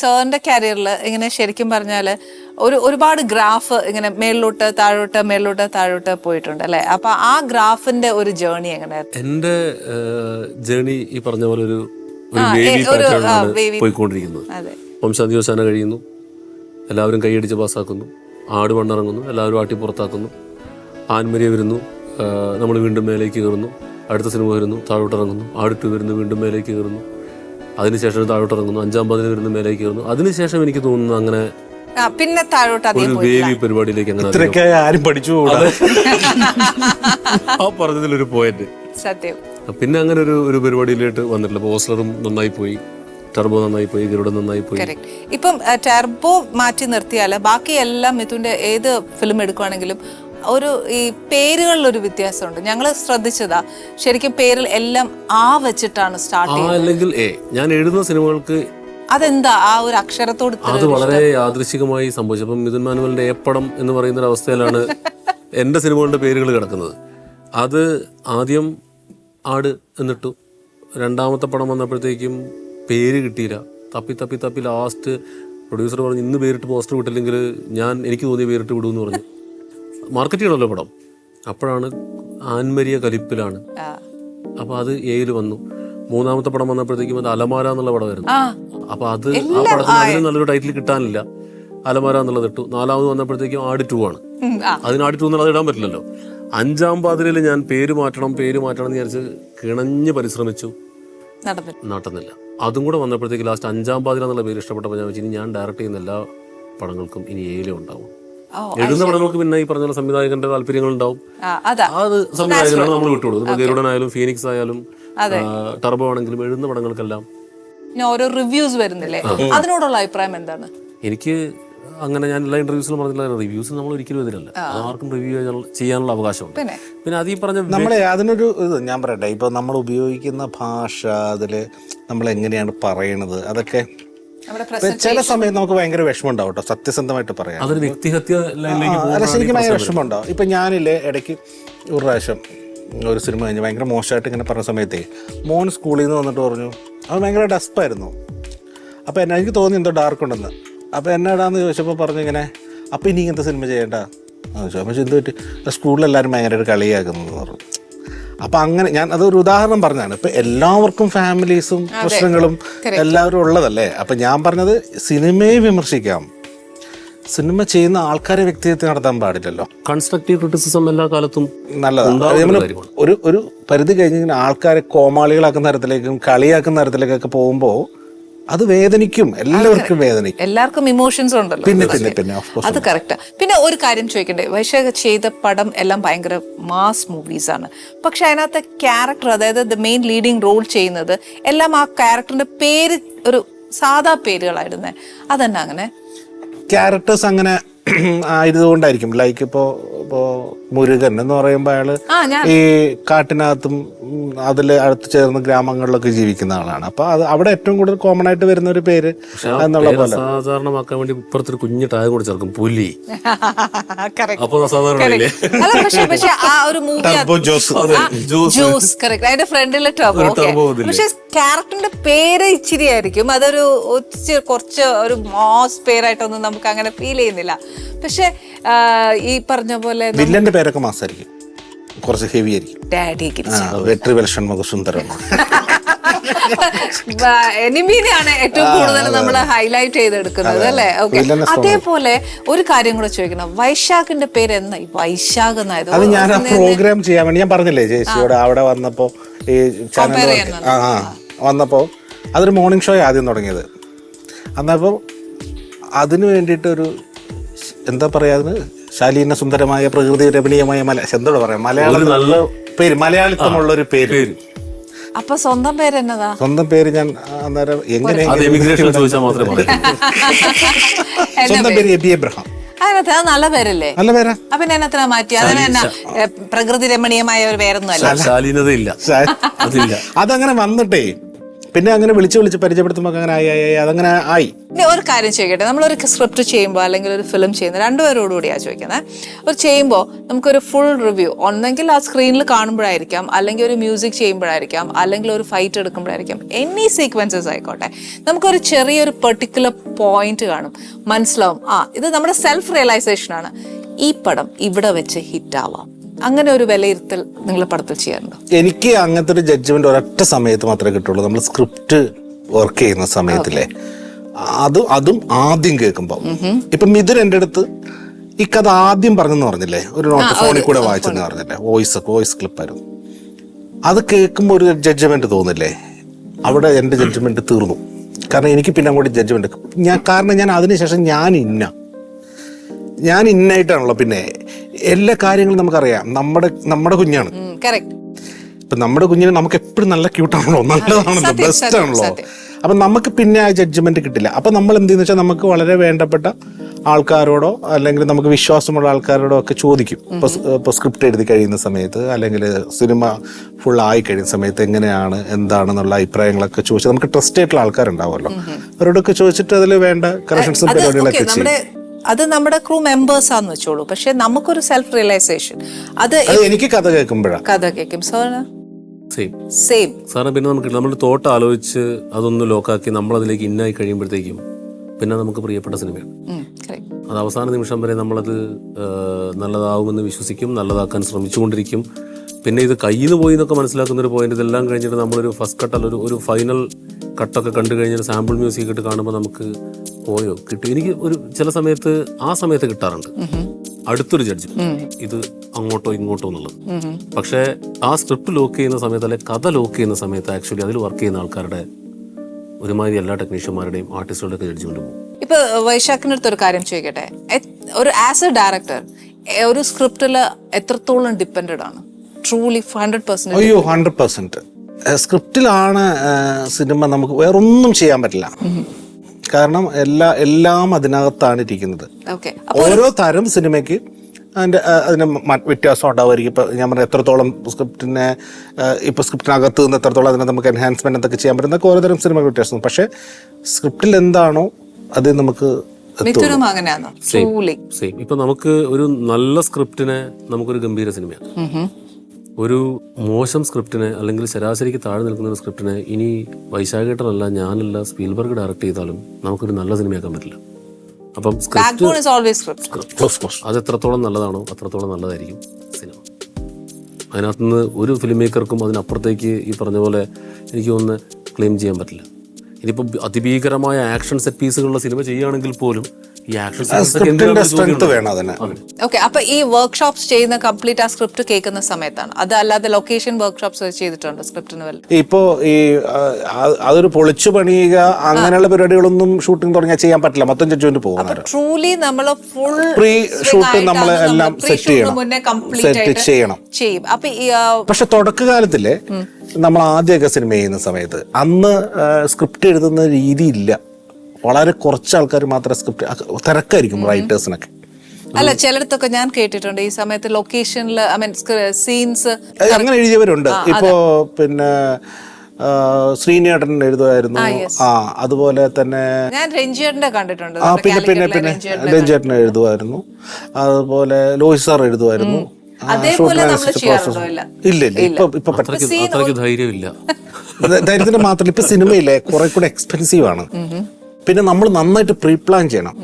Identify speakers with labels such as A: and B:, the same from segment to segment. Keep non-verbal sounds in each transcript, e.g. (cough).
A: സാറിന്റെ കരിയറിൽ ഇങ്ങനെ ശരിക്കും പറഞ്ഞാൽ ഒരു ഒരുപാട് ഗ്രാഫ് ഇങ്ങനെ മേളിലോട്ട് താഴോട്ട് മേളിലോട്ട് താഴോട്ട് പോയിട്ടുണ്ട് അല്ലേ? അപ്പൊ ആ ഗ്രാഫിന്റെ ഒരു ജേണി എങ്ങനെ
B: എന്റെ ജേണി ഈ പറഞ്ഞ പോലെ ഒരു പോയിക്കൊണ്ടിരിക്കുന്നത്.
A: അതെ.
B: വംശാധിവസാനം കഴിയുന്നു. എല്ലാവരും കൈയടിച്ച് പാസ്സാക്കുന്നു. ആട് മണ്ണിറങ്ങുന്നു. എല്ലാവരും ആട്ടി പുറത്താക്കുന്നു. ആൻമരിയ വരുന്നു. നമ്മൾ വീണ്ടും മേലേക്ക് കയറുന്നു. അടുത്ത സിനിമ വരുന്നു. താഴോട്ടിറങ്ങുന്നു. ആടിട്ട് വരുന്നു. വീണ്ടും മേലേക്ക് കയറുന്നു. അതിനുശേഷം താഴോട്ട് ഇറങ്ങുന്നു അഞ്ചാം പതിന് വരുന്നു മേലേക്ക് കയറുന്നു. അതിനുശേഷം എനിക്ക് തോന്നുന്നു അങ്ങനെ
A: പിന്നെ താഴോട്ട്
B: ഒരു ബേബി പരിപാടിയിലേക്ക് അങ്ങനെ
C: ഇത്രയൊക്കെ ആരും പഠിച്ചു കൂടാ
B: ആ പറഞ്ഞതിലൊരു പോയിന്റ്
A: സത്യം.
B: പിന്നെ അങ്ങനെ ഒരു ഒരു പരിപാടിയിലോട്ട് വന്നിട്ടില്ല. ഓസ്ലറും നന്നായി പോയി. ടർബോ നന്നായി പോയി ഗരുഡ നന്നായി പോയി.
A: കറക്റ്റ് ഇപ്പം ടെർബോ മാറ്റി നിർത്തിയാൽ ബാക്കി എല്ലാം മിഥുന്റെ ഏത് ഫിലിം എടുക്കുവാണെങ്കിലും ഒരു ഈ പേരുകളിലൊരു വ്യത്യാസമുണ്ട്. ഞങ്ങൾ ശ്രദ്ധിച്ചതാ. ശരിക്കും പേരിൽ എല്ലാം ആ വെച്ചിട്ടാണ് സ്റ്റാർട്ട്
B: അല്ലെങ്കിൽ എ ഞാൻ എഴുതുന്ന സിനിമകൾക്ക്
A: അതെന്താ? ആ ഒരു അക്ഷരത്തോട്
B: അത് വളരെ യാദൃശികമായി സംഭവിച്ചു. അപ്പം മിഥുൻ മാനുവലിന്റെ ഏപ്പടം എന്ന് പറയുന്ന ഒരു അവസ്ഥയിലാണ് (laughs) എന്റെ സിനിമകളുടെ പേരുകൾ കിടക്കുന്നത്. അത് ആദ്യം ആട് എന്നിട്ടു. രണ്ടാമത്തെ പടം വന്നപ്പോഴത്തേക്കും പേര് കിട്ടിയില്ല. തപ്പി തപ്പി തപ്പി ലാസ്റ്റ് പ്രൊഡ്യൂസർ പറഞ്ഞു ഇന്ന് പേരിട്ട് പോസ്റ്റർ വിട്ടില്ലെങ്കിൽ ഞാൻ എനിക്ക് തോന്നിയ പേരിട്ട് വിടുമെന്ന് പറഞ്ഞു. മാർക്കറ്റ് ചെയ്യണമല്ലോ പടം. അപ്പോഴാണ് ആൻമരിയ കലിപ്പിലാണ്. അപ്പൊ അത് എയിൽ വന്നു. മൂന്നാമത്തെ പടം വന്നപ്പോഴത്തേക്കും അത് അലമാര എന്നുള്ള പടമായിരുന്നു. അപ്പൊ അത് ആ പടത്തിന് അതിന് നല്ലൊരു ടൈറ്റിൽ കിട്ടാനില്ല. അലമാര എന്നുള്ളത് ഇട്ടു. നാലാമത് വന്നപ്പോഴത്തേക്കും ആട് ടു ആണ്. അതിന് ആട് ടു എന്നുള്ളത് ഇടാൻ പറ്റില്ലല്ലോ. അഞ്ചാം പാതിരയിൽ ഞാൻ പേര് മാറ്റണം പേര് മാറ്റണം എന്ന് വിചാരിച്ച് കിണഞ്ഞ് പരിശ്രമിച്ചു. നടന്നില്ല. അതും കൂടെ വന്നപ്പോഴത്തേക്ക് ലാസ്റ്റ് അഞ്ചാം പാതിര എന്നുള്ള പേര് ഇഷ്ടപ്പെട്ടപ്പോൾ ഞാൻ വെച്ചാൽ ഇനി ഞാൻ ഡയറക്റ്റ് ചെയ്യുന്ന എല്ലാ പടങ്ങൾക്കും ഇനി ഏലും ഉണ്ടാവും. എഴുതുന്ന പടങ്ങൾക്ക് പിന്നെ ഈ പറഞ്ഞ സംവിധായകന്റെ താല്പര്യങ്ങൾ ഉണ്ടാവും
A: ആ അതാ
B: സംവിധായകനാണ് നമ്മൾ വിട്ടുകൊടുക്കുന്നത് ഇപ്പൊ ഗരുഡൻ ആയാലും ഫീനിക്സ് ആയാലും ടർബോ ആണെങ്കിലും എഴുതുന്ന പടങ്ങൾക്കെല്ലാം
A: പിന്നെ ഓരോ റിവ്യൂസ് വരുന്നില്ലേ? അതിനോടുള്ള അഭിപ്രായം എന്താണ്?
B: എനിക്ക് അങ്ങനെ ഞാൻ എല്ലാ ഇന്റർവ്യൂസിലും പറഞ്ഞില്ല റിവ്യൂസ് നമ്മൾ ഒരിക്കലും എതിരല്ല. ആർക്കും റിവ്യൂ ചെയ്യാനുള്ള അവകാശമുണ്ട്.
A: പിന്നെ?
B: പിന്നെ അത് ഈ പറഞ്ഞ
C: നമ്മളെ അതിനൊരു ഇത് ഞാൻ പറയട്ടെ. ഇപ്പൊ നമ്മൾ ഉപയോഗിക്കുന്ന ഭാഷ അതിൽ നമ്മൾ എങ്ങനെയാണ് പറയണത്? അതൊക്കെ ചില സമയത്ത് നമുക്ക് ഭയങ്കര വിഷമം ഉണ്ടാവും കേട്ടോ സത്യസന്ധമായിട്ട് പറയാം
B: അതൊരു വ്യക്തിഹത്യ
C: അല്ല ശരിക്കും ഭയങ്കര വിഷമം ഉണ്ടാവും ഇപ്പൊ ഞാനില്ലേ ഇടയ്ക്ക് ഒരു പ്രാവശ്യം ഒരു സിനിമ കഴിഞ്ഞ് ഭയങ്കര മോശമായിട്ട് ഇങ്ങനെ പറഞ്ഞ സമയത്തെ മോൻ സ്കൂളിൽ നിന്ന് വന്നിട്ട് പറഞ്ഞു അത് ഭയങ്കര ഡസ്പായിരുന്നു. അപ്പോൾ എന്നെ എനിക്ക് തോന്നി എന്തോ ഡാർക്ക് ഉണ്ടെന്ന്. അപ്പോൾ എന്നാടാന്ന് ചോദിച്ചപ്പോൾ പറഞ്ഞു ഇങ്ങനെ അപ്പോൾ ഇനി ഇങ്ങനത്തെ സിനിമ ചെയ്യേണ്ട? എന്ന് ചോദിച്ചു. അപ്പോൾ എന്ത് പറ്റി? സ്കൂളിൽ എല്ലാവരും ഒരു കളിയാക്കുന്നു പറഞ്ഞു. അപ്പം അങ്ങനെ ഞാൻ അതൊരു ഉദാഹരണം പറഞ്ഞാണ് ഇപ്പൊ എല്ലാവർക്കും ഫാമിലീസും പ്രശ്നങ്ങളും എല്ലാവരും ഉള്ളതല്ലേ? അപ്പൊ ഞാൻ പറഞ്ഞത് സിനിമയെ വിമർശിക്കാം. സിനിമ ചെയ്യുന്ന ആൾക്കാരെ വ്യക്തിഹത്യ നടത്താൻ പാടില്ലല്ലോ.
B: കൺസ്ട്രക്റ്റീവ് ക്രിറ്റിസിസം എല്ലാ കാലത്തും
C: നല്ലതാണ്.
B: ഒരു
C: ഒരു ഒരു പരിധി കഴിഞ്ഞ് ഇങ്ങനെ ആൾക്കാരെ കോമാളികളാക്കുന്ന തരത്തിലേക്കും കളിയാക്കുന്ന തരത്തിലേക്കൊക്കെ പോകുമ്പോൾ അത് വേദനിക്കും എല്ലാവർക്കും വേദനിക്കും.
A: എല്ലാവർക്കും ഇമോഷൻസ് ഉണ്ടല്ലോ.
C: പിന്നെ പിന്നെ പിന്നെ
A: അത് കറക്റ്റാ പിന്നെ ഒരു കാര്യം ചോദിക്കണ്ടേ? വൈശാഖ ചെയ്ത പടം എല്ലാം ഭയങ്കര മാസ് മൂവീസ് ആണ്. പക്ഷെ അതിനകത്തെ ക്യാരക്ടർ അതായത് ദ മെയിൻ ലീഡിങ് റോൾ ചെയ്യുന്നത് എല്ലാം ആ ക്യാരക്ടറിന്റെ പേര് ഒരു സാധാ പേരുകളായിരുന്നേ. അതന്നെ അങ്ങനെ?
C: ക്യാരക്ടേഴ്സ് അങ്ങനെ (clears throat) ആയതുകൊണ്ടായിരിക്കും. ലൈക്ക് ഇപ്പോ ഇപ്പോ മുരുകൻ എന്ന് പറയുമ്പോൾ
A: അയാൾ
C: ഈ കാട്ടിനകത്തും അതിൽ അടുത്ത് ചേർന്ന് ഗ്രാമങ്ങളിലൊക്കെ ജീവിക്കുന്ന ആളാണ്. അപ്പൊ അത് അവിടെ ഏറ്റവും കൂടുതൽ കോമൺ ആയിട്ട് വരുന്ന ഒരു പേര് എന്നുള്ള പോലെ.
B: സാധാരണമാക്കാൻ വേണ്ടി ഇപ്പുറത്തൊരു കുഞ്ഞു ടാഗ് കൂടെ ചേർക്കും പുലി.
A: Correct.
B: അപ്പൊ സാധാരണ ഇല്ലേ?
A: അല്ല പക്ഷെ പക്ഷെ ആ ഒരു movie
C: Turbo
B: juice
A: juice correct അതിന്റെ ഫ്രണ്ടിലെ ടോപ്പ്
B: ഒരു
A: ഓക്കെ
B: turbo
A: പക്ഷെ ക്യാരക്ടറിന്റെ പേര് ഇച്ചിരി ആയിരിക്കും. അതൊരു കുറച്ച് ഒരു മോസ് പേരായിട്ടൊന്നും നമുക്ക് അങ്ങനെ ഫീൽ ചെയ്യുന്നില്ല. പക്ഷെ ഈ പറഞ്ഞ പോലെ
C: വില്ലന്റെ പേരൊക്കെ മാസമായിരിക്കും കുറച്ച് ഹെവി ആയിരിക്കും. വെട്രി വെൽഷൻ മുഖസുന്ദരം
A: എനിമീനെയാണ് ഏറ്റവും കൂടുതൽ നമ്മൾ ഹൈലൈറ്റ് ചെയ്തെടുക്കുന്നത് അല്ലെ? ഓക്കെ അതേപോലെ ഒരു കാര്യം കൂടെ ചോദിക്കണം. വൈശാഖിന്റെ പേര് എന്നായി വൈശാഖ് എന്നായത്
C: അത് ഞാൻ പ്രോഗ്രാം ചെയ്യാൻ വേണ്ടി ഞാൻ പറഞ്ഞില്ലേ ചേച്ചിയോട് അവിടെ വന്നപ്പോ ഈ ചാനൽ വന്നപ്പോ അതൊരു മോർണിംഗ് ഷോ ആദ്യം തുടങ്ങിയത്. അന്നപ്പോൾ അതിന് വേണ്ടിയിട്ടൊരു എന്താ പറയാ അതിന്? ശാലീന സുന്ദരമായ പ്രകൃതി രമണീയമായ മല എന്തോട് പറയാം? മലയാളം നല്ല പേര് മലയാളിത്തമുള്ള ഒരു പേര്.
A: അപ്പൊ സ്വന്തം പേര് എന്നതാ
C: സ്വന്തം പേര് ഞാൻ അന്നേരം എങ്ങനെ
B: ചോദിച്ചാൽ മാത്രമേ പറയൂ.
C: സ്വന്തം പേര്? എബി എബ്രഹാം.
A: അതിനകത്ത് അത് നല്ല പേരല്ലേ?
C: നല്ല പേരാ?
A: അപ്പൊ ഞാൻ എത്ര മാറ്റി. അതിന് പ്രകൃതി രമണീയമായ ഒരു പേരൊന്നും അല്ല
B: ശാലീനതയില്ല.
C: അതങ്ങനെ വന്നിട്ടേ പിന്നെ അങ്ങനെ വിളിച്ച് വിളിച്ച് പരിചയപ്പെടുത്തുമ്പോൾ അങ്ങനെ ആയി ആയി അതങ്ങനെ ആയി.
A: ഇനി ഒരു കാര്യം ചോദിക്കട്ടെ. നമ്മളൊരു സ്ക്രിപ്റ്റ് ചെയ്യുമ്പോൾ അല്ലെങ്കിൽ ഒരു ഫിലിം ചെയ്യുന്ന രണ്ടുപേരോട് കൂടിയാണ് ചോദിക്കുന്നത് ഒരു ചെയ്യുമ്പോൾ നമുക്കൊരു ഫുൾ റിവ്യൂ ഒന്നെങ്കിൽ ആ സ്ക്രീനിൽ കാണുമ്പോഴായിരിക്കാം അല്ലെങ്കിൽ ഒരു മ്യൂസിക് ചെയ്യുമ്പോഴായിരിക്കാം അല്ലെങ്കിൽ ഒരു ഫൈറ്റ് എടുക്കുമ്പോഴായിരിക്കാം എനി സീക്വൻസസ് ആയിക്കോട്ടെ. നമുക്കൊരു ചെറിയൊരു പെർട്ടിക്കുലർ പോയിന്റ് കാണും. മനസ്സിലാവും. ആ ഇത് നമ്മുടെ സെൽഫ് റിയലൈസേഷൻ ആണ്. ഈ പടം ഇവിടെ വെച്ച് ഹിറ്റ് ആവാം. അങ്ങനെ ഒരു വിലയിരുത്തൽ നിങ്ങൾ പടത്തിൽ ചെയ്യാറുണ്ടോ?
C: എനിക്ക് അങ്ങനത്തെ ഒരു ജഡ്ജ്മെന്റ് ഒരൊറ്റ സമയത്ത് മാത്രമേ കിട്ടുള്ളൂ. നമ്മൾ സ്ക്രിപ്റ്റ് വർക്ക് ചെയ്യുന്ന സമയത്തില്ലേ. അത് അതും ആദ്യം കേൾക്കുമ്പോൾ ഇപ്പൊ മിഥുൻ എന്റെ അടുത്ത് ഈ കഥ ആദ്യം പറഞ്ഞെന്ന് പറഞ്ഞില്ലേ? ഒരു നോട്ട് ഫോണിൽ കൂടെ വായിച്ചെന്ന് പറഞ്ഞില്ലേ? വോയിസ് വോയിസ് ക്ലിപ്പായിരുന്നു അത് കേൾക്കുമ്പോൾ ഒരു ജഡ്ജ്മെന്റ് തോന്നില്ലേ? അവിടെ എന്റെ ജഡ്ജ്മെന്റ് തീർന്നു. കാരണം എനിക്ക് പിന്നെ അങ്ങോട്ട് ജഡ്ജ്മെന്റ് ഞാൻ കാരണം ഞാൻ അതിനുശേഷം ഞാൻ ഇന്ന ഞാൻ ഇന്നായിട്ടാണല്ലോ പിന്നെ എല്ലാ കാര്യങ്ങളും നമുക്കറിയാം. നമ്മുടെ നമ്മുടെ കുഞ്ഞാണ്. ഇപ്പൊ നമ്മുടെ കുഞ്ഞിന് നമുക്ക് എപ്പോഴും നല്ല ക്യൂട്ടാണല്ലോ നല്ലതാണല്ലോ ബെസ്റ്റ് ആണല്ലോ. അപ്പൊ നമുക്ക് പിന്നെ ആ ജഡ്ജ്മെന്റ് കിട്ടില്ല. അപ്പൊ നമ്മൾ എന്ത് ചെയ്യുന്ന വെച്ചാൽ നമുക്ക് വളരെ വേണ്ടപ്പെട്ട ആൾക്കാരോടോ അല്ലെങ്കിൽ നമുക്ക് വിശ്വാസമുള്ള ആൾക്കാരോടോ ഒക്കെ ചോദിക്കും. ഇപ്പൊ സ്ക്രിപ്റ്റ് എഴുതി കഴിയുന്ന സമയത്ത് അല്ലെങ്കിൽ സിനിമ ഫുൾ ആയി കഴിയുന്ന സമയത്ത് എങ്ങനെയാണ് എന്താണെന്നുള്ള അഭിപ്രായങ്ങളൊക്കെ ചോദിച്ചാൽ നമുക്ക് ട്രസ്റ്റ് ആയിട്ടുള്ള ആൾക്കാരുണ്ടാവുമല്ലോ. അവരോടൊക്കെ ചോദിച്ചിട്ട് അതിൽ വേണ്ട കറക്ഷൻസും പരിപാടികളൊക്കെ ചെയ്യും.
A: അത് നമ്മുടെ ക്രൂ മെമ്പേഴ്സ് ആന്ന് വെച്ചോളൂ. പക്ഷെ നമുക്കൊരു സെൽഫ് റിയലൈസേഷൻ അത്
C: എനിക്ക് കഥ കേൾക്കുമ്പോഴാണ്
A: കഥ കേൾക്കും. സോ
B: സെയിം
A: സെയിം
B: സാറിന് പിന്നെ നമുക്ക് നമ്മൾ തോട്ട് ആലോചിച്ച് അതൊന്ന് ലോക്കാക്കി നമ്മൾ അതിലേക്ക് ഇന്നായി കഴിയുമ്പോഴത്തേക്കും പിന്നെ നമുക്ക് പ്രിയപ്പെട്ട സിനിമയാണ് അത് അവസാന നിമിഷം വരെ നമ്മളത് നല്ലതാവുമെന്ന് വിശ്വസിക്കും നല്ലതാക്കാൻ ശ്രമിച്ചുകൊണ്ടിരിക്കും. പിന്നെ ഇത് കയ്യിൽ നിന്ന് പോയി എന്നൊക്കെ മനസ്സിലാക്കുന്ന ഒരു പോയിന്റ് ഇതെല്ലാം കഴിഞ്ഞിട്ട് നമ്മളൊരു ഫസ്റ്റ് കട്ട് അല്ല ഒരു ഒരു ഫൈനൽ കട്ടൊക്കെ കണ്ടു കഴിഞ്ഞാൽ സാമ്പിൾ മ്യൂസിക് ഇട്ട് കാണുമ്പോൾ നമുക്ക് പോയോ? കിട്ടി. എനിക്ക് ഒരു ചില സമയത്ത് ആ സമയത്ത് കിട്ടാറുണ്ട്. അടുത്തൊരു ജഡ്ജ്. ഇത് അങ്ങോട്ടോ ഇങ്ങോട്ടോ എന്നുള്ളത്. പക്ഷേ ആ സ്ക്രിപ്റ്റ് ലോക്ക് ചെയ്യുന്ന സമയത്ത് അല്ലെ കഥ ലോക്ക് ചെയ്യുന്ന സമയത്ത് ആക്ച്വലി അതിൽ വർക്ക് ചെയ്യുന്ന ആൾക്കാരുടെ ഒരുമാതിരി എല്ലാ ടെക്നീഷ്യന്മാരുടെയും ആർട്ടിസ്റ്റുകളുടെ ഒക്കെ ജഡ്ജ്മെന്റ് പോകും.
A: ഇപ്പൊ വൈശാഖിന്റെ അടുത്ത് ഒരു കാര്യം ചോദിക്കട്ടെ? ഒരു ആസ് എ ഡയറക്ടർ ഒരു സ്ക്രിപ്റ്റിൽ എത്രത്തോളം ഡിപ്പെൻഡഡ് ആണ്? ട്രൂലി ഹൺഡ്രഡ് പെർസെന്റ്
C: അയ്യോ ഹൺഡ്രഡ് പെർസെന്റ് സ്ക്രിപ്റ്റിലാണ് സിനിമ നമുക്ക് വേറൊന്നും ചെയ്യാൻ പറ്റില്ല. കാരണം എല്ലാ എല്ലാം അതിനകത്താണ് ഇരിക്കുന്നത്.
A: ഓക്കെ
C: ഓരോ തരം സിനിമയ്ക്ക് അതിന്റെ അതിന് വ്യത്യാസം ഉണ്ടാവുമായിരിക്കും. ഇപ്പം ഞാൻ പറഞ്ഞ എത്രത്തോളം സ്ക്രിപ്റ്റിനെ ഇപ്പോൾ സ്ക്രിപ്റ്റിനകത്ത് നിന്ന് എത്രത്തോളം അതിനെ നമുക്ക് എൻഹാൻസ്മെന്റ് എന്തൊക്കെ ചെയ്യാൻ പറ്റുന്നൊക്കെ ഓരോ തരം സിനിമകൾ വ്യത്യാസം പക്ഷേ സ്ക്രിപ്റ്റിൽ എന്താണോ അത് നമുക്ക്
B: സെയിം ഇപ്പൊ നമുക്ക് ഒരു നല്ല സ്ക്രിപ്റ്റിനെ നമുക്കൊരു ഗംഭീര സിനിമയാണ്. ഒരു മോശം സ്ക്രിപ്റ്റിനെ അല്ലെങ്കിൽ ശരാശരിക്ക് താഴെ നിൽക്കുന്ന ഒരു സ്ക്രിപ്റ്റിനെ ഇനി വൈശാഖേട്ടനല്ല ഞാനല്ല സ്പീൽബർഗ് ഡയറക്ട് ചെയ്താലും നമുക്കൊരു നല്ല സിനിമയാക്കാൻ പറ്റില്ല. അപ്പം സ്ക്രിപ്റ്റ് അത് എത്രത്തോളം നല്ലതാണോ അത്രത്തോളം നല്ലതായിരിക്കും സിനിമ. അതിനകത്ത് നിന്ന് ഒരു ഫിലിം മേക്കർക്കും അതിനപ്പുറത്തേക്ക് ഈ പറഞ്ഞ പോലെ എനിക്ക് ഒന്ന് ക്ലെയിം ചെയ്യാൻ പറ്റില്ല. ഇനിയിപ്പോൾ അതിഭീകരമായ ആക്ഷൻ സെറ്റ് പീസുകളുള്ള സിനിമ ചെയ്യുകയാണെങ്കിൽ പോലും
A: ഓക്കെ അപ്പൊ ഈ വർക്ക്ഷോപ്സ് ചെയ്യുന്ന കംപ്ലീറ്റ് ആ സ്ക്രിപ്റ്റ് കേൾക്കുന്ന സമയത്താണ്. അത് അല്ലാതെ ലൊക്കേഷൻ വർക്ക്ഷോപ്സ് ചെയ്തിട്ടുണ്ട് സ്ക്രിപ്റ്റിന്
C: ഇപ്പോ ഈ അതൊരു പൊളിച്ചു പണിയുക അങ്ങനെയുള്ള പരിപാടികളൊന്നും ഷൂട്ടിംഗ് തുടങ്ങിയാൽ ചെയ്യാൻ പറ്റില്ല. മൊത്തം ജഡ്ജ്മെന്റ് പോകുന്നത്
A: ട്രൂലി നമ്മൾ ഫുൾ
C: പ്രീ ഷൂട്ട് നമ്മൾ എല്ലാം സെറ്റ് ചെയ്യണം.
A: മുന്നേ കംപ്ലീറ്റ്
C: സെറ്റ്
A: ആയിട്ട്
C: ചെയ്യണം.
A: ചെയ്യും. അപ്പൊ
C: പക്ഷെ തുടക്കകാലത്തിൽ നമ്മൾ ആദ്യമൊക്കെ സിനിമ ചെയ്യുന്ന സമയത്ത് അന്ന് സ്ക്രിപ്റ്റ് എഴുതുന്ന രീതിയില്ല. വളരെ കുറച്ച് ആൾക്കാർ മാത്രമേ സ്ക്രിപ്റ്റ് തിരക്കായിരിക്കും റൈറ്റേഴ്സിനൊക്കെ
A: അല്ല ചിലയിടത്തൊക്കെ ഞാൻ കേട്ടിട്ടുണ്ട് ഈ സമയത്ത് ലൊക്കേഷനിൽ ഐ മീൻ സീൻസ്
C: അങ്ങനെ എഴുതിയവരുണ്ട്. ഇപ്പോ പിന്നെ ശ്രീനേട്ടൻ എഴുതുമായിരുന്നു. ആ അതുപോലെ തന്നെ
A: ഞാൻ രഞ്ജിയേട്ടന്റെ കണ്ടിട്ടുണ്ട്.
C: ആ പിന്നെ പിന്നെ പിന്നെ രഞ്ജിയേട്ടൻ എഴുതുമായിരുന്നു. അതുപോലെ ലോഹിത് സാർ എഴുതുമായിരുന്നു?
A: ഇല്ല.
C: ഇല്ല ഇപ്പൊ ഇപ്പൊ
B: ധൈര്യമില്ല.
C: ധൈര്യത്തിന്റെ ധൈര്യത്തിന് മാത്രമല്ല ഇപ്പൊ സിനിമയില്ലേ കുറെ കൂടെ എക്സ്പെൻസീവ് ആണ്. പിന്നെ നമ്മൾ നന്നായിട്ട് പ്രീ പ്ലാൻ ചെയ്യണം.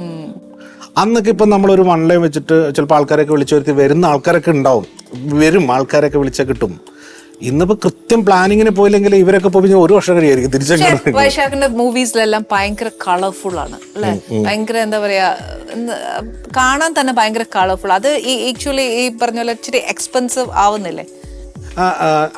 C: അന്നൊക്കെ ഇപ്പം നമ്മളൊരു വൺ ലൈൻ വെച്ചിട്ട് ചിലപ്പോൾ ആൾക്കാരൊക്കെ വിളിച്ചു വരുത്തി വരുന്ന ആൾക്കാരൊക്കെ ഉണ്ടാവും. വരും ആൾക്കാരൊക്കെ വിളിച്ചാൽ കിട്ടും. ഇന്നിപ്പോ കൃത്യം പ്ലാനിങ്ങിന് പോയില്ലെങ്കിൽ ഇവരൊക്കെ പോയി ഒരു വർഷം കഴിയായിരിക്കും
A: വൈശാഖിന്റെ മൂവീസിലെല്ലാം ഭയങ്കര കളർഫുൾ ആണ് അല്ലെ? ഭയങ്കര എന്താ പറയാ കാണാൻ തന്നെ ഭയങ്കര കളർഫുൾ അത് ഈ ആക്ച്വലി ഈ പറഞ്ഞ പോലെ ഇച്ചിരി എക്സ്പെൻസീവ് ആവുന്നില്ലേ?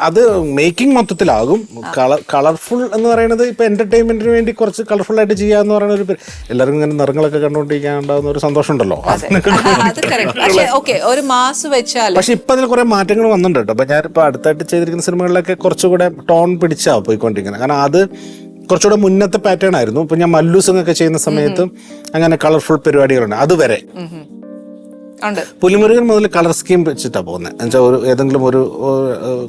C: അത് മേക്കിംഗ് മൊത്തത്തിലാകും. കളർ കളർഫുൾ എന്ന് പറയുന്നത് ഇപ്പൊ എന്റർടൈൻമെന്റിന് വേണ്ടി കുറച്ച് കളർഫുൾ ആയിട്ട് ചെയ്യാന്ന് പറയുന്ന ഒരു എല്ലാവർക്കും ഇങ്ങനെ നിറങ്ങളൊക്കെ കണ്ടുകൊണ്ടിരിക്കാൻ ഉണ്ടാകുന്ന ഒരു സന്തോഷം ഉണ്ടല്ലോ
A: ഒരു മാസ് വെച്ചാൽ
C: പക്ഷെ ഇപ്പൊ അതിൽ കുറെ മാറ്റങ്ങൾ വന്നിട്ടുണ്ട് കേട്ടോ. അപ്പൊ ഞാനിപ്പോ അടുത്തായിട്ട് ചെയ്തിരിക്കുന്ന സിനിമകളിലൊക്കെ കുറച്ചുകൂടെ ടോൺ പിടിച്ചാ പോയിക്കൊണ്ടിരിക്കുന്നത്. കാരണം അത് കുറച്ചുകൂടെ മുന്നത്തെ പാറ്റേൺ ആയിരുന്നു. ഇപ്പൊ ഞാൻ മല്ലൂസിംഗ് ഒക്കെ ചെയ്യുന്ന സമയത്ത് അങ്ങനെ കളർഫുൾ പരിപാടികളുണ്ട്. അതുവരെ. പുലിമുരുകൻ മുതൽ കളർ സ്കീം വെച്ചിട്ടാണ് പോകുന്നത് എന്നുവെച്ചാൽ ഒരു ഏതെങ്കിലും ഒരു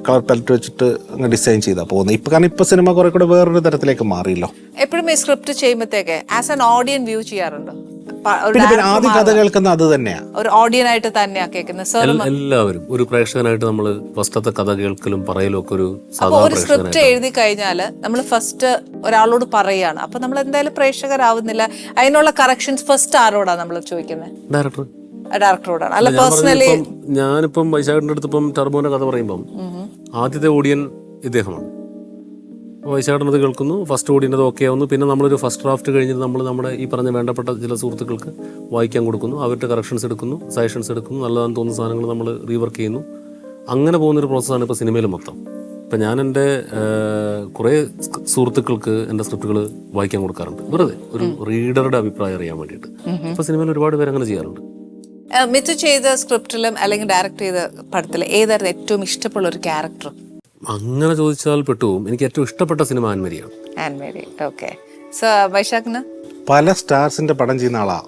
C: കളർ പാലറ്റ് വെച്ചിട്ട് അങ്ങ് ഡിസൈൻ ചെയ്താ പോകുന്നത് ഇപ്പൊ കാരണം ഇപ്പൊ സിനിമ കുറെ കൂടെ വേറൊരു തരത്തിലേക്ക് മാറിയല്ലോ.
A: എപ്പോഴും ഈ സ്ക്രിപ്റ്റ് ചെയ്യുമ്പോഴത്തേക്ക് ആസ് ആൻ ഓഡിയൻ വ്യൂ ചെയ്യാറുണ്ടോ.
C: ആദ്യം കഥ കേൾക്കുന്ന അത് തന്നെയാ.
A: ഒരു ഓഡിയൻ ആയിട്ട് തന്നെയാ കേൾക്കുന്നത് സർ
B: എല്ലാവരും ഒരു പ്രേക്ഷകനായിട്ട് നമ്മൾ ഫസ്റ്റത്തെ കഥ കേൾക്കലും പറയലും ഒക്കെ ഒരു
A: ഒരു സ്ക്രിപ്റ്റ് എഴുതി കഴിഞ്ഞാൽ നമ്മൾ ഫസ്റ്റ് ഒരാളോട് പറയാണ്. അപ്പൊ നമ്മൾ എന്തായാലും പ്രേക്ഷകരാവുന്നില്ല. അതിനുള്ള കറക്ഷൻസ് ഫസ്റ്റ് ആരോടാ നമ്മൾ ചോദിക്കുന്നത്
B: ഡയറക്ടർ
A: ഡയറക്ടറോടാണ് അല്ല പേഴ്സണലി
B: ഞാനിപ്പം വൈശാഖിന്റെ അടുത്ത് ഇപ്പം ടർബോന്റെ കഥ പറയുമ്പം ആദ്യത്തെ ഓഡിയൻ ഇദ്ദേഹമാണ്. വൈശാഖിനത് കേൾക്കുന്നു ഫസ്റ്റ് ഓഡിയൻ അത് ഓക്കെ ആവുന്നു. പിന്നെ നമ്മളൊരു ഫസ്റ്റ് ഡ്രാഫ്റ്റ് കഴിഞ്ഞിട്ട് നമ്മൾ നമ്മുടെ ഈ പറഞ്ഞ വേണ്ടപ്പെട്ട ചില സുഹൃത്തുക്കൾക്ക് വായിക്കാൻ കൊടുക്കുന്നു. അവരുടെ കറക്ഷൻസ് എടുക്കുന്നു സജഷൻസ് എടുക്കുന്നു. നല്ലതാണെന്ന് തോന്നുന്ന സാധനങ്ങൾ നമ്മൾ റീവർക്ക് ചെയ്യുന്നു. അങ്ങനെ പോകുന്നൊരു പ്രോസസ്സാണ് ഇപ്പോൾ സിനിമയിൽ മൊത്തം. ഇപ്പം ഞാൻ എന്റെ കുറേ സുഹൃത്തുക്കൾക്ക് എന്റെ സ്ക്രിപ്റ്റുകൾ വായിക്കാൻ കൊടുക്കാറുണ്ട്. വെറുതെ ഒരു റീഡറുടെ അഭിപ്രായം അറിയാൻ വേണ്ടിയിട്ട്. ഇപ്പോൾ സിനിമയിൽ ഒരുപാട് പേര് അങ്ങനെ ചെയ്യാറുണ്ട്.
A: മിത്തു ചെയ്ത സ്ക്രിപ്റ്റിലും അല്ലെങ്കിൽ ഡയറക്ട് ചെയ്ത പടത്തിലും ഏതായിരുന്നു ഏറ്റവും ഇഷ്ടപ്പെട്ട ഒരു ക്യാരക്ടർ?
B: അങ്ങനെ ചോദിച്ചാൽ പെട്ടുപോകും എനിക്ക് ഏറ്റവും ഇഷ്ടപ്പെട്ട സിനിമ ആൻമരിയാണ്.
A: ആൻമേരി. ഓക്കെ. സോ വൈശാഖിന്?
C: പല സ്റ്റാർസിന്റെ പടം ചെയ്യുന്ന ആളാ.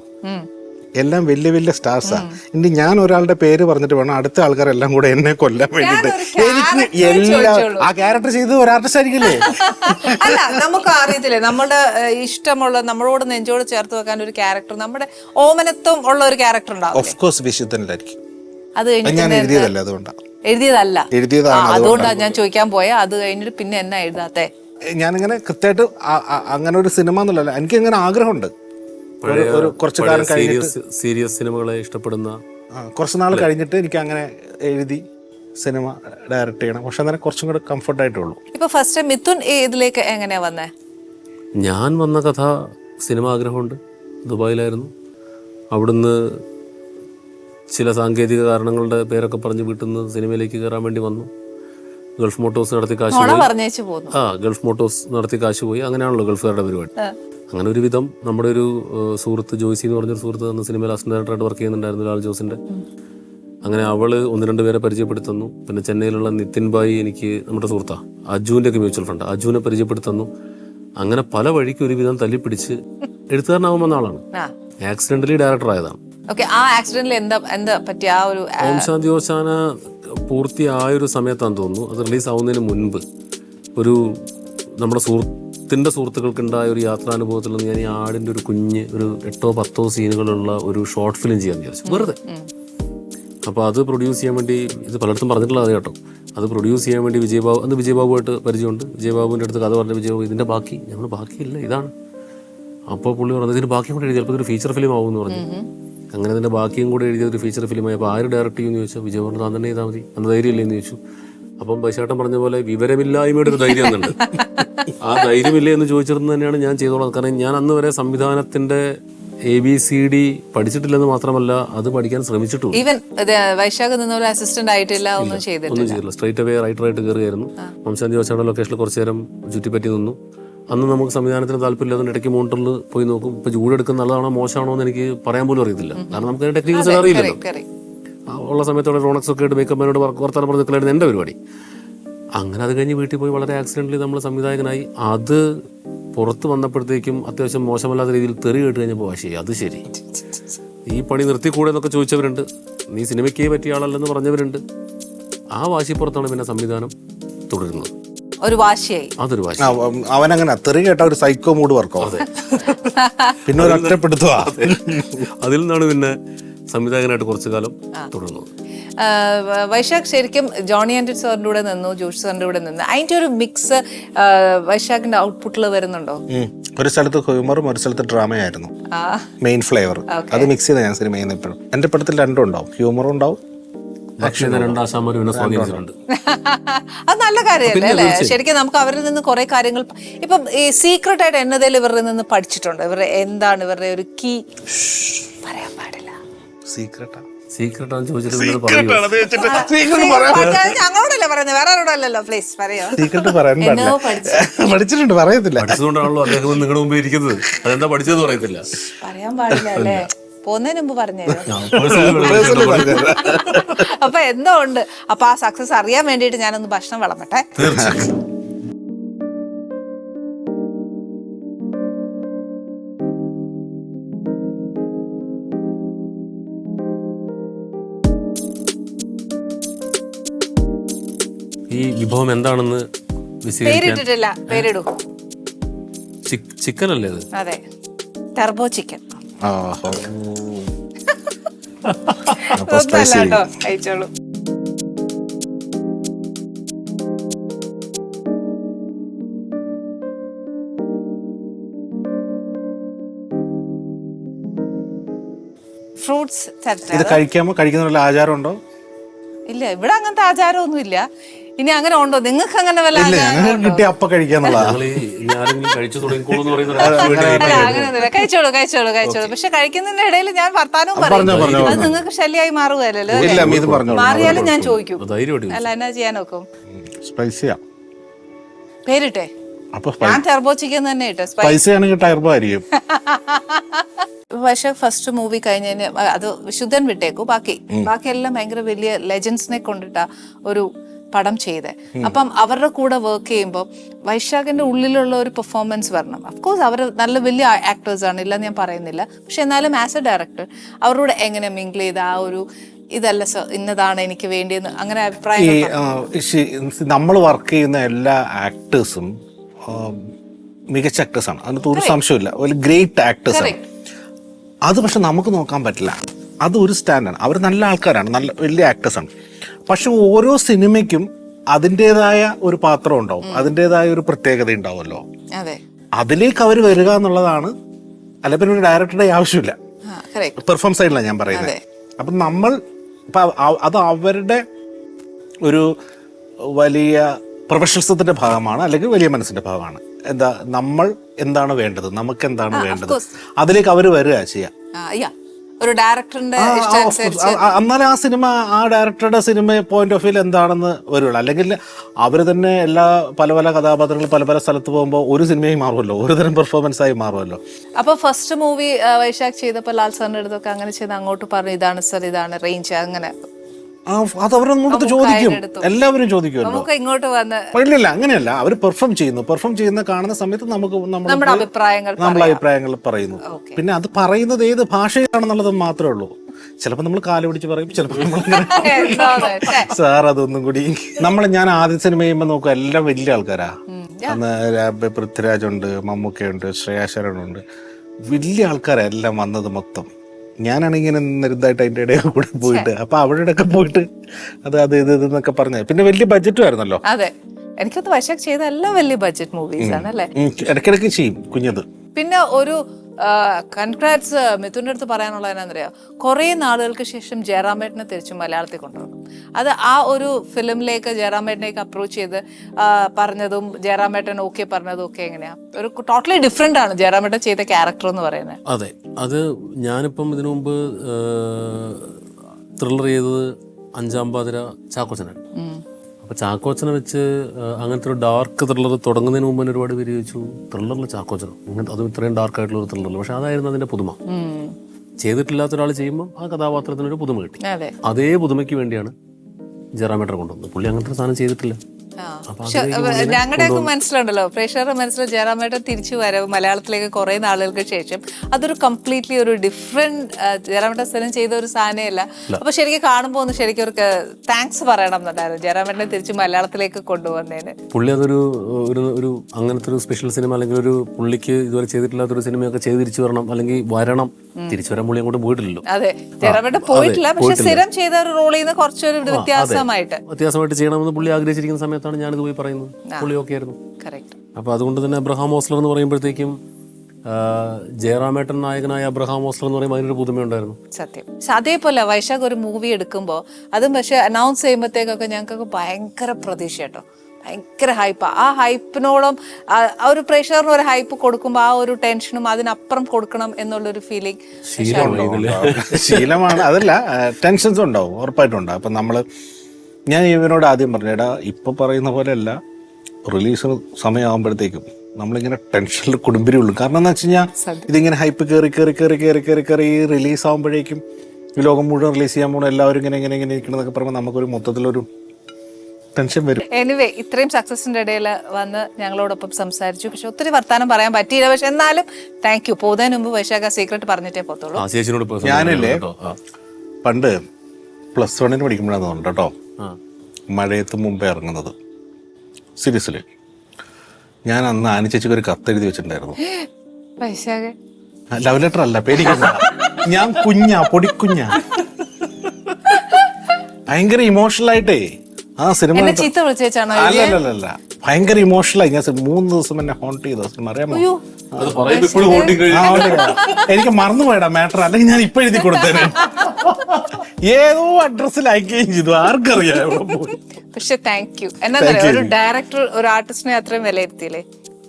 C: എല്ലാം വലിയ വലിയ സ്റ്റാർസാണ് ഇനി ഞാൻ ഒരാളുടെ പേര് പറഞ്ഞിട്ട് വേണം അടുത്ത ആൾക്കാരെല്ലാം കൂടെ എന്നെ കൊല്ലാൻ വേണ്ടിട്ട്. എനിക്ക് എല്ലാം ആ ക്യാരക്ടർ ചെയ്ത് ഒരു ആർട്ടിസ്റ്റ് ആയിരിക്കില്ലേ? (laughs)
A: അല്ല നമുക്ക് അറിയത്തില്ലേ? നമ്മുടെ ഇഷ്ടമുള്ള നമ്മളോട് നെഞ്ചോട് ചേർത്ത് വെക്കാൻ ഒരു ക്യാരക്ടർ നമ്മുടെ ഓമനത്വം ഉള്ള ഒരു ക്യാരക്ടർ ഉണ്ടാവും
C: ഓഫ് കോഴ്സ് വിശുദ്ധനിലായിരിക്കും
A: അത്
C: അത് ഞാൻ എഴുതിയതല്ല അതുകൊണ്ടാണ്
A: എഴുതിയതല്ല.
C: എഴുതിയതാണ്
A: അതുകൊണ്ടാണ് ഞാൻ ചോദിക്കാൻ പോയ. അത് കഴിഞ്ഞിട്ട് പിന്നെ എന്നാ എഴുതാത്തെ?
C: ഞാനിങ്ങനെ കൃത്യമായിട്ട് അങ്ങനെ ഒരു സിനിമ എന്നുള്ളല്ല എനിക്ക് ഇങ്ങനെ ആഗ്രഹമുണ്ട്. ഒരു- ഒരു കുറച്ച് കാലം കഴിഞ്ഞിട്ട്
B: സീരിയസ് സിനിമകളെ ഇഷ്ടപ്പെടുന്ന
C: കുറച്ച് നാൾ കഴിഞ്ഞിട്ട് എനിക്ക് അങ്ങനെ എഴുതി സിനിമ ഡയറക്റ്റ് ചെയ്യണം. പക്ഷെ അന്നേരം കുറച്ചും കൂടെ കംഫർട്ട് ആയിട്ടുള്ളൂ
A: ഇപ്പൊ ഫസ്റ്റ് മിഥുൻ ഇതിലേക്ക് എങ്ങനെയാ വന്നേ?
B: ഞാൻ വന്ന കഥ സിനിമ ആഗ്രഹമുണ്ട്. ദുബായിലായിരുന്നു. അവിടുന്ന് ചില സാങ്കേതിക കാരണങ്ങളുടെ പേരൊക്കെ പറഞ്ഞ് വീട്ടിൽ നിന്ന് സിനിമയിലേക്ക് കയറാൻ വേണ്ടി വന്നു. ഗൾഫ് മോട്ടോഴ്സ് നടത്തി കാശ് പോയി. ആ ഗൾഫ് മോട്ടോഴ്സ് നടത്തി കാശ് പോയി. അങ്ങനെയാണല്ലോ ഗൾഫുകാരുടെ പരിപാടി. അങ്ങനെ ഒരു വിധം നമ്മുടെ ഒരു സുഹൃത്ത് ജോയ്സി എന്ന് പറഞ്ഞൊരു സുഹൃത്ത് തന്ന സിനിമയിൽ അസിസ്റ്റന്റ് ഡയറക്ടറായിട്ട് വർക്ക് ചെയ്യുന്നുണ്ടായിരുന്നു ലാൽ ജോസിന്റെ. അങ്ങനെ അവൾ ഒന്ന് രണ്ട് പേരെ പരിചയപ്പെടുത്തുന്നു. പിന്നെ ചെന്നൈയിലുള്ള നിതിൻ ബായി എനിക്ക് നമ്മുടെ സുഹൃത്താ അജുവിന്റെ ഒക്കെ മ്യൂച്വൽ ഫണ്ട് അജുവിനെ പരിചയപ്പെടുത്തുന്നു. അങ്ങനെ പല വഴിക്ക് ഒരു വിധം തല്ലിപ്പിടിച്ച് എഴുത്തുകാരനാവാൻ വന്ന ആളാണ്. ആക്സിഡന്റലി ഡയറക്ടർ ആയതാണ്.
A: ഓക്കെ ആ ആക്സിഡന്റിൽ എന്താ എന്താ പറ്റിയ ആ ഒരു
B: ഓം ശാന്തി ഓശാന പൂർത്തിയായൊരു സമയത്താന്ന് തോന്നുന്നു. അത് റിലീസാവുന്നതിന് മുൻപ് ഒരു നമ്മുടെ സുഹൃത്തിന്റെ സുഹൃത്തുക്കൾക്കുണ്ടായ ഒരു യാത്രാനുഭവത്തിൽ നിന്ന് ഞാൻ ഈ ആടിന്റെ ഒരു കുഞ്ഞ് ഒരു എട്ടോ പത്തോ സീനുകളുള്ള ഒരു ഷോർട്ട് ഫിലിം ചെയ്യാൻ വിചാരിച്ചു. വെറുതെ. അപ്പോൾ അത് പ്രൊഡ്യൂസ് ചെയ്യാൻ വേണ്ടി ഇത് പലയിടത്തും പറഞ്ഞിട്ടുള്ള അത് കേട്ടോ. അത് പ്രൊഡ്യൂസ് ചെയ്യാൻ വേണ്ടി വിജയബാബു അന്ന് വിജയബാബുമായിട്ട് പരിചയമുണ്ട്. വിജയബാബുവിന്റെ അടുത്ത് കഥ പറഞ്ഞ വിജയബാബു ഇതിന്റെ ബാക്കി ഞങ്ങൾ ബാക്കിയില്ല ഇതാണ്. അപ്പോൾ പുള്ളി പറഞ്ഞത് ഇതിന് ബാക്കി കൂടെ എഴുതി ചിലപ്പോൾ ഇതൊരു ഫീച്ചർ ഫിലിം ആവും എന്ന് പറഞ്ഞു അങ്ങനെ തന്നെ ബാക്കിയും കൂടെ എഴുതിയ ഒരു ഫീച്ചർ ഫിലിമായി അപ്പോൾ ആര് ഡയറക്റ്റ് ചെയ്യുമെന്ന് ചോദിച്ചാൽ വിജയവർണ താൻ തന്നെ ചെയ്താൽ മതി. അന്ന് ധൈര്യമില്ലേ എന്ന് ചോദിച്ചു. അപ്പം ബൈശാട്ടൻ പറഞ്ഞ പോലെ വിവരമില്ലായ്മയുടെ ഒരു ധൈര്യം എന്നുണ്ട് ആ ധൈര്യമില്ലേ എന്ന് ചോദിച്ചിരുന്നത് തന്നെയാണ് ഞാൻ ചെയ്തോളാം. കാരണം ഞാൻ അന്ന് വരെ സംവിധാനത്തിന്റെ എ ബി സി ഡി പഠിച്ചിട്ടില്ലെന്ന് മാത്രമല്ല അത് പഠിക്കാൻ ശ്രമിച്ചിട്ടും
A: ഈവൻ വൈശാഖ് നിന്ന അസിസ്റ്റന്റ് ആയിട്ടില്ല ഒന്നും ചെയ്തിട്ടില്ല.
B: ഒന്നും ചെയ്തില്ല സ്ട്രൈറ്റ് അവേ റൈറ്ററായിട്ട് കയറിയായിരുന്നു. വംശാന്തി വച്ചാണ് ലൊക്കേഷനിൽ കുറച്ചു നേരം ചുറ്റിപ്പറ്റി നിന്നു. അന്ന് നമുക്ക് സംവിധാനത്തിന് താല്പര്യമില്ലാതെ ഇടയ്ക്ക് മോണിറ്ററിൽ പോയി നോക്കും. ഇപ്പൊ ചൂടെടുക്കുന്ന നല്ലതാണോ മോശമാണോ എന്ന് എനിക്ക് പറയാൻ പോലും അറിയത്തില്ല. കാരണം നമുക്ക് ടെക്നിക്കൽസ് അറിയില്ലല്ലോ. ഉള്ള സമയത്തോടെ റോണക്സ് ഒക്കെ ആയിട്ട് മേക്കപ്പിനോട് വർത്താനം പറഞ്ഞിട്ടുള്ള എന്റെ പരിപാടി. അങ്ങനെ അത് കഴിഞ്ഞ് വീട്ടിൽ പോയി വളരെ ആക്സിഡന്റലി നമ്മൾ സംവിധായകനായി. അത് പുറത്ത് വന്നപ്പോഴത്തേക്കും അത്യാവശ്യം മോശമല്ലാത്ത രീതിയിൽ തെറി കേട്ട് കഴിഞ്ഞപ്പോൾ വാശി അത് ശരി. ഈ പണി നിർത്തിക്കൂടെ എന്നൊക്കെ ചോദിച്ചവരുണ്ട്. നീ സിനിമയ്ക്കേ പറ്റിയ ആളല്ലെന്ന് പറഞ്ഞവരുണ്ട്. ആ വാശിപ്പുറത്താണ് പിന്നെ സംവിധാനം തുടരുന്നത്.
A: ഒരു വാശിയായി.
B: അതൊരു വാശി.
C: അവനങ്ങനെ തെറി കേട്ട ഒരു സൈക്കോ മൂഡ് വർക്കോ അതെ. പിന്നെ ഒരു ഒറ്റപ്പെടുത്തുക
B: അതിൽ നിന്നാണ് പിന്നെ സംവിധായകനായിട്ട് കുറച്ചു കാലം തുടർന്നത്.
A: വൈശാഖ് ശരിക്കും ജോണി ആൻഡ് സാറിന്റെ കൂടെ നിന്നു ജോഷ് സാറിന്റെ കൂടെ നിന്നു. അതിന്റെ ഒരു മിക്സ് വൈശാഖിന്റെ ഔട്ട്പുട്ടിൽ വരുന്നുണ്ടോ?
C: ഒരു സ്ഥലത്ത് ഹ്യൂമറും ഒരു സ്ഥലത്ത് ഡ്രാമയായിരുന്നു.
A: ആ.
C: മെയിൻ ഫ്ലേവർ അത് മിക്സ് ചെയ്ത ഞാൻ സിനിമ ചെയ്യുന്ന ഇപ്പോഴും. എന്റെ പടത്തിൽ രണ്ടും ഉണ്ടാവും. ഹ്യൂമറും ഉണ്ടാവും
B: സ്വാധീനിച്ചിട്ടുണ്ട് (laughs)
A: അത് നല്ല കാര്യമല്ലേ ശരിക്കും നമുക്ക് അവരിൽ നിന്ന് കുറെ കാര്യങ്ങൾ ഇപ്പം ഈ സീക്രട്ട് ആയിട്ട് എന്നതേലും ഇവരിൽ നിന്ന് പഠിച്ചിട്ടുണ്ട്. ഇവരുടെ എന്താണ് ഇവരുടെ ഒരു കീ പറയാൻ പാടില്ല.
C: സീക്രട്ടാ
B: ചോദിച്ചിട്ട്
A: ഞങ്ങളോടല്ലേ പറയുന്നത്? വേറെ ആരോടല്ലോ പ്ലീസ് പറയോ.
C: സീക്രട്ട് പറയാൻ പാടില്ല.
A: പഠിച്ചു? (laughs)
C: പഠിച്ചിട്ടുണ്ട് പറയത്തില്ല.
B: പഠിച്ചതുകൊണ്ടാണല്ലോ അദ്ദേഹം നിങ്ങളുടെ മുമ്പ് ഇരിക്കുന്നത്. അതെന്താ പഠിച്ചതെന്ന് പറയത്തില്ല.
A: പറയാൻ പാടില്ല അല്ലേ. പോകുന്നതിന് മുമ്പ്
C: പറഞ്ഞുതരും
A: അപ്പൊ എന്തോ ഉണ്ട്. അപ്പൊ ആ സക്സസ് അറിയാൻ വേണ്ടിട്ട് ഞാനൊന്ന് ഭക്ഷണം വിളമ്പട്ടെ.
B: ഈ വിഭവം എന്താണെന്ന്
A: പേരിട്ടിട്ടില്ല. പേരിടൂ.
B: ചിക്കൻ അല്ലേ അതെ.
A: Turbo chicken. ഒന്നല്ല (laughs) കേട്ടോ ഫ്രൂട്ട്സ്
C: ഇത് കഴിക്കാമോ? കഴിക്കുന്ന ആചാരമുണ്ടോ?
A: ഇല്ല ഇവിടെ അങ്ങനത്തെ ആചാരമൊന്നും ഇല്ല ഇനി അങ്ങനെ ഉണ്ടോ? നിങ്ങൾക്ക് അങ്ങനെ വല്ല
C: ഇല്ല ഞങ്ങൾ കിട്ടിയ അപ്പ കഴിക്കാന്നുള്ളതാ.
B: ഞങ്ങൾ ഈ കഴിച്ചു തുടങ്ങിക്കോളൂ എന്ന് പറയുന്ന ഒരു
A: അല്ല കഴിച്ചോളൂ കഴിച്ചോളൂ കഴിച്ചോളൂ. പക്ഷെ കഴിക്കുന്നതിന്റെ ഇടയിൽ ഞാൻ വർത്താനവും
C: പറഞ്ഞു
A: അത് നിങ്ങൾക്ക് ശല്യമായി മാറുകയല്ലോ
C: ഇല്ല ഇത് പറഞ്ഞോളൂ.
A: മാറിയാലും ഞാൻ ചോദിക്കും. അല്ല എന്നാ ചെയ്യാൻ നോക്കും?
C: സ്പൈസിയാ.
A: പേരിട്ടെ. ഞാൻ ടെർബോ ചിക്കൻ തന്നെ ഇട്ടോ സ്പൈ
C: സ്പൈസി ആണെങ്കിൽ ടയർബോ ആയിരിക്കും.
A: പക്ഷെ ഫസ്റ്റ് മൂവി കഴിഞ്ഞതിന് അത് വിശുദ്ധൻ വിട്ടേക്കു ബാക്കി. ബാക്കിയെല്ലാം ഭയങ്കര വലിയ ലെജൻസിനെ കൊണ്ടിട്ട ഒരു പടം ചെയ്തേ. അപ്പം അവരുടെ കൂടെ വർക്ക് ചെയ്യുമ്പോൾ വൈശാഖിന്റെ ഉള്ളിലുള്ള ഒരു പെർഫോമൻസ് വരണം. അഫ്കോഴ്സ് അവർ നല്ല വലിയ ആക്ടേഴ്സ് ആണ് ഇല്ലെന്ന് ഞാൻ പറയുന്നില്ല. പക്ഷെ എന്നാലും ആസ് എ ഡയറക്ടർ അവരോട് എങ്ങനെ മിങ്കിൾ ചെയ്ത് ആ ഒരു ഇതല്ല സർ ഇന്നതാണ് എനിക്ക് വേണ്ടിയെന്ന് അങ്ങനെ അഭിപ്രായം
C: നമ്മൾ വർക്ക് ചെയ്യുന്ന എല്ലാ ആക്ടേഴ്സും മികച്ച ആക്ടേഴ്സാണ് അതിനകത്ത് ഒരു സംശയമില്ല ഒരു ഗ്രേറ്റ് ആക്ടേഴ്സാണ് അത് പക്ഷെ നമുക്ക് നോക്കാൻ പറ്റില്ല. അത് ഒരു സ്റ്റാൻഡാണ്. അവർ നല്ല ആൾക്കാരാണ് നല്ല വലിയ ആക്ടേഴ്സാണ് പക്ഷെ ഓരോ സിനിമയ്ക്കും അതിന്റെതായ ഒരു പാത്രം ഉണ്ടാവും. അതിന്റെതായ ഒരു പ്രത്യേകത ഉണ്ടാവുമല്ലോ.
A: അതെ.
C: അതിലേക്ക് അവർ വരിക എന്നുള്ളതാണ് അല്ല പിന്നെ ഒരു ഡയറക്ടറുടെ ആവശ്യമില്ല പെർഫോം സൈഡിലാണ് ഞാൻ പറയുന്നത്. അപ്പം നമ്മൾ ഇപ്പം അത് അവരുടെ ഒരു വലിയ പ്രൊഫഷണലിസത്തിന്റെ ഭാഗമാണ് അല്ലെങ്കിൽ വലിയ മനസ്സിന്റെ ഭാഗമാണ്. എന്താ നമ്മൾ എന്താണ് വേണ്ടത്? നമുക്ക് എന്താണ് വേണ്ടത്? അതിലേക്ക് അവർ വരിക ചെയ്യാം.
A: ഒരു ഡയറക്ടറിന്റെ
C: എന്നാലും ആ സിനിമ ആ ഡയറക്ടറുടെ സിനിമ പോയിന്റ് ഓഫ് വ്യൂ എന്താണെന്ന് വരുള്ളൂ. അല്ലെങ്കിൽ അവർ തന്നെ എല്ലാ പല പല കഥാപാത്രങ്ങൾ പല പല സ്ഥലത്ത് പോകുമ്പോൾ ഒരു സിനിമയായി മാറുമല്ലോ. ഒരു തരം പെർഫോമൻസ് ആയി മാറുമല്ലോ.
A: അപ്പൊ ഫസ്റ്റ് മൂവി വൈശാഖ് ചെയ്തപ്പോൾ ലാൽ സാറിന്റെ അടുത്തൊക്കെ അങ്ങനെ ചെയ്ത് അങ്ങോട്ട് പറഞ്ഞു ഇതാണ് സർ ഇതാണ് റേഞ്ച് അങ്ങനെ.
C: ആ അത് ചോദിക്കും. എല്ലാവരും ചോദിക്കുമല്ലോ.
A: ഇങ്ങോട്ട് വന്ന്
C: ഇല്ലില്ല അങ്ങനെയല്ല. അവർ പെർഫോം ചെയ്യുന്നു. പെർഫോം ചെയ്യുന്ന കാണുന്ന സമയത്ത് നമുക്ക്
A: നമ്മുടെ അഭിപ്രായങ്ങൾ
C: നമ്മളെ അഭിപ്രായങ്ങൾ പറയുന്നു. പിന്നെ അത് പറയുന്നത് ഏത് ഭാഷയിലാണെന്നുള്ളത് മാത്രമേ ഉള്ളൂ. ചിലപ്പോൾ നമ്മൾ കാൽ പിടിച്ച് പറയും ചിലപ്പോൾ നമ്മൾ (laughs) സാർ അതൊന്നും കൂടി. നമ്മൾ ഞാൻ ആദ്യ സിനിമ ചെയ്യുമ്പോൾ നോക്കുക എല്ലാം വലിയ ആൾക്കാരാ. അന്ന് പൃഥ്വിരാജുണ്ട് പൃഥ്വിരാജ് ഉണ്ട് മമ്മൂക്കയുണ്ട് ശ്രേയാശരനുണ്ട്. വലിയ ആൾക്കാരാ എല്ലാം വന്നത് മൊത്തം. ഞാനാണ് ഇങ്ങനെ നിരുതായിട്ട് അതിന്റെ ഇടയിൽ കൂടെ പോയിട്ട് അപ്പൊ അവിടെ ഒക്കെ പോയിട്ട് അത് അത് ഇത് എന്നൊക്കെ പറഞ്ഞ. പിന്നെ വലിയ ബഡ്ജറ്റും ആയിരുന്നല്ലോ
A: അതെ. എനിക്കൊന്ന് വശം ചെയ്തല്ല എല്ലാം വലിയ ബഡ്ജറ്റ് മൂവീസ് ആണ് അല്ലേ?
C: ഇടയ്ക്കിടയ്ക്ക് ചെയ്യും കുഞ്ഞത്.
A: പിന്നെ ഒരു കൺഗ്രാറ്റ്സ് മിഥുന്റെ അടുത്ത് പറയാനുള്ള എന്നാന്നറിയാം? കുറേ നാളുകൾക്ക് ശേഷം ജയറാമേട്ടനെ തിരിച്ചു മലയാളത്തിൽ കൊണ്ടുവന്നു. അത് ആ ഒരു ഫിലിമിലേക്ക് ജയറാമേട്ടനേക്ക് അപ്രോച്ച് ചെയ്ത് പറഞ്ഞതും ജയറാമേട്ടൻ ഓക്കെ പറഞ്ഞതും ഒക്കെ എങ്ങനെയാ? ഒരു ടോട്ടലി ഡിഫറെന്റ് ആണ് ജയറാമേട്ടൻ ചെയ്ത ക്യാരക്ടർ എന്ന് പറയുന്നത്.
B: അതെ. അത് ഞാനിപ്പം ഇതിനു മുമ്പ് ത്രില്ലർ ചെയ്തത് അഞ്ചാം പാതിര ചാക്കോച്ചനാണ്. അപ്പൊ ചാക്കോച്ചനെ വെച്ച് അങ്ങനത്തെ ഒരു ഡാർക്ക് ത്രില്ലർ തുടങ്ങുന്നതിന് മുമ്പ് തന്നെ ഒരുപാട് പേര് ചോദിച്ചു ത്രില്ലറിൽ ചാക്കോച്ചനോ? അങ്ങനത്തെ അതും ഇത്രയും ഡാർക്ക് ആയിട്ടുള്ള ഒരു ത്രില്ലർ പക്ഷെ അതായിരുന്നു അതിന്റെ പുതുമ. ചെയ്തിട്ടില്ലാത്ത ഒരാൾ ചെയ്യുമ്പോൾ ആ കഥാപാത്രത്തിനൊരു പുതുമ കിട്ടി.
A: അതെ.
B: പുതുമയ്ക്ക് വേണ്ടിയാണ് ജെറാമേറ്റർ കൊണ്ടുവന്നത്. പുള്ളി അങ്ങനത്തെ സാധനം ചെയ്തിട്ടില്ല.
A: ഞങ്ങളുടെയൊക്കെ മനസ്സിലുണ്ടല്ലോ പ്രേക്ഷകരുടെ മനസ്സിൽ ജയറാമേട്ടൻ തിരിച്ചു വരവ് മലയാളത്തിലേക്ക് കുറെ നാളുകൾക്ക് ശേഷം. അതൊരു കംപ്ലീറ്റ്ലി ഒരു ഡിഫറെന്റ് ജയറാമേട്ടൻ സ്ഥലം ചെയ്ത ഒരു സാധനമല്ല അപ്പൊ ശരിക്കും കാണുമ്പോൾ ഒന്ന് ശരിക്കും ഒരു താങ്ക്സ് പറയണം എന്നുണ്ടായിരുന്നു ജയറാമേട്ടനെ തിരിച്ച് മലയാളത്തിലേക്ക് കൊണ്ടുവന്നതിന്
B: പുള്ളി അതൊരു ഒരു ഒരു അങ്ങനത്തെ ഒരു സ്പെഷ്യൽ സിനിമ അല്ലെങ്കിൽ ഒരു പുള്ളിക്ക് ഇതുവരെ ചെയ്തിട്ടില്ലാത്ത ഒരു സിനിമയൊക്കെ ചെയ്ത് തിരിച്ചു വരണം അല്ലെങ്കിൽ വരണം. തിരിച്ചു വരാൻ പുള്ളി അങ്ങോട്ട് പോയിട്ടില്ലല്ലോ.
A: അതെ. ജയറാമേട്ടൻ പോയിട്ടില്ല പക്ഷെ സ്ഥിരം ചെയ്ത ഒരു റോളിൽ നിന്ന് കുറച്ചൊരു വ്യത്യാസമായിട്ട്.
B: വ്യത്യാസമായിട്ട് ചെയ്യണമെന്ന് പുള്ളി ആഗ്രഹിച്ചിരിക്കുന്ന സമയത്താണ് ഞാനിത് പോയി പറയുന്നത് പുള്ളി ഓക്കെ ആയിരുന്നു.
A: അപ്പൊ
B: അപ്പോൾ അതുകൊണ്ട് തന്നെ അബ്രഹാം ഓസ്ലർ എന്ന് പറയുമ്പോഴത്തേക്കും ജയറാമേട്ടൻ നായകനായ അബ്രഹാം ഓസ്ലർ എന്ന് പറയുമ്പോൾ അതിനൊരു പുതുമയുണ്ടായിരുന്നു
A: സത്യം. പക്ഷെ അതേപോലെ വൈശാഖ് ഒരു മൂവി എടുക്കുമ്പോൾ അതും പക്ഷെ അനൗൺസ് ചെയ്യുമ്പോഴത്തേക്കൊക്കെ ഞങ്ങൾക്കൊക്കെ ഭയങ്കര പ്രതീക്ഷ കേട്ടോ ഭയങ്കര ഹൈപ്പ് ആ. ഹൈപ്പിനോളം ആ ഒരു പ്രേക്ഷകറിന് ഒരു ഹൈപ്പ് കൊടുക്കുമ്പോൾ ആ ഒരു ടെൻഷനും അതിനപ്പുറം കൊടുക്കണം എന്നുള്ളൊരു ഫീലിംഗ്
C: ശീലമാണ്. അതല്ല ടെൻഷൻസ് ഉണ്ടാവും ഉറപ്പായിട്ടും ഉണ്ടാവും. അപ്പം നമ്മൾ ഞാൻ ഇവനോട് ആദ്യം പറഞ്ഞു എടാ ഇപ്പൊ പറയുന്ന പോലെയല്ല. റിലീസ് സമയമാകുമ്പോഴത്തേക്കും നമ്മളിങ്ങനെ ടെൻഷനിൽ കുടുംബരി ഉള്ളു. കാരണം എന്താ വെച്ച് കഴിഞ്ഞാൽ ഇതിങ്ങനെ ഹൈപ്പ് കയറി കയറി കയറി കയറി കയറി കയറി റിലീസ് ആകുമ്പോഴേക്കും ഈ ലോകം മുഴുവൻ റിലീസ് ചെയ്യാൻ പോകണം എല്ലാവരും ഇങ്ങനെ ഇങ്ങനെ ഇങ്ങനെ ഇരിക്കണമെന്നൊക്കെ പറയുമ്പോൾ നമുക്കൊരു മൊത്തത്തിലൊരു ടെൻഷൻ വരും.
A: എനിവേ ഇത്രയും സക്സസിന്റെ ഇടയിൽ വന്ന് ഞങ്ങളോടൊപ്പം സംസാരിച്ചു. പക്ഷെ ഒത്തിരി വർത്താനം പറയാൻ പറ്റിയില്ല. പക്ഷെ എന്നാലും താങ്ക് യു പോകുന്നതിന് മുമ്പ് വൈശാഖ സീക്രട്ട് പറഞ്ഞിട്ടേ പോത്തുള്ളൂ
C: ഞാനില്ലേ പണ്ട് പ്ലസ് വണ്ണിന് പഠിക്കുമ്പോഴാണ് തോന്നുന്നു കേട്ടോ. മഴയത്ത് മുമ്പേ ഇറങ്ങുന്നത്. സീരിയസ്ലി ഞാൻ അന്ന് ആനി ചേച്ചിക്ക് ഒരു കത്ത് എഴുതി വെച്ചിട്ടുണ്ടായിരുന്നു. ലവ് ലെറ്റർ അല്ല പേടിക്കണ്ട. ഞാൻ കുഞ്ഞാ പൊടിക്കുഞ്ഞാ. ഭയങ്കര ഇമോഷണൽ ആയിട്ടേ. ആ സിനിമ അല്ലല്ലല്ല ഭയങ്കര ഇമോഷണൽ ഞാൻ മൂന്ന് ദിവസം എന്നെ ഹോണ്ട് ചെയ്ത. സിനിമ അറിയാമോ? എനിക്ക് മറന്നു പോയടാ മാറ്റർ അല്ലെങ്കിൽ ഞാൻ ഇപ്പൊ എഴുതി കൊടുത്തേനെ. ഏതോ അഡ്രസ് ലൈക്ക് ചെയ്തു. ആർക്കറിയാം
A: പക്ഷെ താങ്ക് യു എന്നാ ഒരു ഡയറക്ടർ ഒരു ആർട്ടിസ്റ്റിനെ അത്രയും വിലയിരുത്തിയില്ലേ?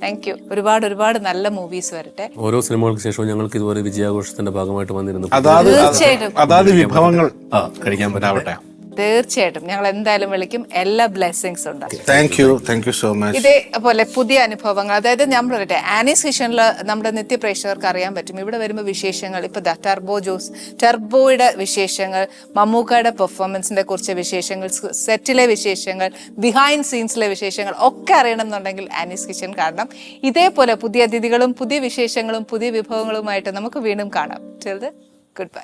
A: താങ്ക് യു ഒരുപാട് ഒരുപാട് നല്ല മൂവീസ് വരട്ടെ.
B: ഓരോ സിനിമകൾക്ക് ശേഷവും ഞങ്ങൾക്ക് ഇതുപോലെ വിജയാഘോഷത്തിന്റെ ഭാഗമായിട്ട് വന്നിരുന്നു.
C: അതാത്
A: തീർച്ചയായിട്ടും.
C: വിഭവങ്ങൾ.
B: ആ കഴിക്കാൻ
C: ഉണ്ടാവട്ടെ
A: തീർച്ചയായിട്ടും. ഞങ്ങൾ എന്തായാലും വിളിക്കും. എല്ലാ ബ്ലെസ്സിങ്സ് ഉണ്ട്.
C: Thank you thank you so much
A: ഇതേപോലെ പുതിയ അനുഭവങ്ങൾ. അതായത് ഞാൻ പറയട്ടെ ആനീസ് കിച്ചണിൽ നമ്മുടെ നിത്യപ്രേക്ഷകർക്ക് അറിയാൻ പറ്റും. ഇവിടെ വരുമ്പോൾ വിശേഷങ്ങൾ. ഇപ്പൊ ടെർബോ ജോസ് ടെർബോയുടെ വിശേഷങ്ങൾ മമ്മൂക്കയുടെ പെർഫോമൻസിന്റെ കുറിച്ച് വിശേഷങ്ങൾ സെറ്റിലെ വിശേഷങ്ങൾ ബിഹൈൻഡ് സീൻസിലെ വിശേഷങ്ങൾ ഒക്കെ അറിയണം എന്നുണ്ടെങ്കിൽ ആനീസ് കിച്ചൺ കാണണം. ഇതേപോലെ പുതിയ അതിഥികളും പുതിയ വിശേഷങ്ങളും പുതിയ വിഭവങ്ങളുമായിട്ട് നമുക്ക് വീണ്ടും കാണാം. ചെറുത് ഗുഡ് ബൈ